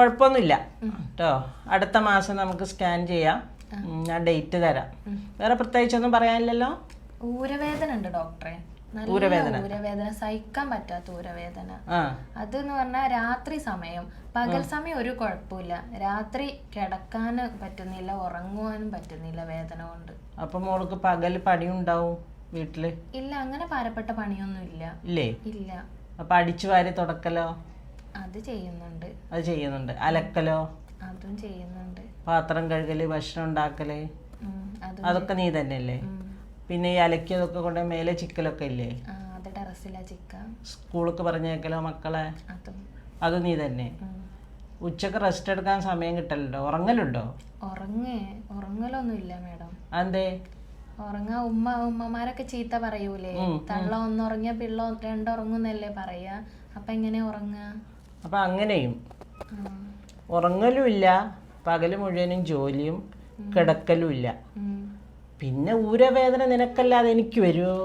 കുഴപ്പമൊന്നുമില്ല. കേട്ടോ അടുത്ത മാസം നമുക്ക് സ്കാൻ ചെയ്യാം. ഞാൻ ഡേറ്റ് തരാം. വേറെ പ്രത്യേകിച്ചൊന്നും പറയാനില്ലല്ലോ? ഊരവേദന ഉണ്ട് ഡോക്ടറെ നല്ല ഊരവേദന. ഊരവേദന. സഹിക്കാൻ പറ്റാത്ത ഊരവേദന. അതെന്ന് പറഞ്ഞാൽ രാത്രി സമയം. പകൽ സമയം ഒരു കുഴപ്പമില്ല രാത്രി കിടക്കാൻ പറ്റുന്നില്ല ഉറങ്ങുവാനും പറ്റുന്നില്ല വേദന കൊണ്ട്. അപ്പൊ മോൾക്ക് പകൽ പണിയുണ്ടാവും വീട്ടിൽ? ഇല്ല അങ്ങനെ പാരപ്പെട്ട പണിയൊന്നും ഇല്ല ഇല്ലേ? ഇല്ല. അപ്പൊ അടിച്ചു വാരി തുടക്കലോ? അത് ചെയ്യുന്നുണ്ട്. അത് ചെയ്യുന്നുണ്ട്. അലക്കലോ? അതും ചെയ്യുന്നുണ്ട്. പാത്രം കഴുകൽ ഭക്ഷണം ഉണ്ടാക്കൽ? ഉം, അതും അതൊക്കെ നീ തന്നെയല്ലേ? പിന്നെ ഈ അലക്കിയതൊക്കെ കൊണ്ട് മേലെ ചിക്കലൊക്കെ ഇല്ലേ? ആ, അത് ടെറസിലാ ചിക്ക. സ്കൂൾക്ക് പറഞ്ഞേക്കലോ മക്കളെ? അതും. അത് നീ തന്നെ. ഉം. ഉച്ചയ്ക്ക് റെസ്റ്റ് എടുക്കാൻ സമയം കിട്ടലുണ്ടോ? ഉറങ്ങലുണ്ടോ? ഉറങ്ങേ. ഉറങ്ങലൊന്നും ഇല്ല മേഡം. അതെന്തേ? ഉറങ്ങാ ഉമ്മ ഉമ്മമാരൊക്കെ ചീത്ത പറയൂലേ? തള്ള ഒന്നുറങ്ങിയ പിള്ള രണ്ടുറങ്ങുന്നല്ലേ പറയാ? അപ്പൊ എങ്ങനെ ഉറങ്ങാ? അപ്പം അങ്ങനെയും. ആ, ഉറങ്ങലും ഇല്ല. പകൽ മുഴുവനും ജോലിയും കിടക്കലും ഇല്ല. പിന്നെ ഊരവേദന നിനക്കല്ലാതെ എനിക്ക് വരുമോ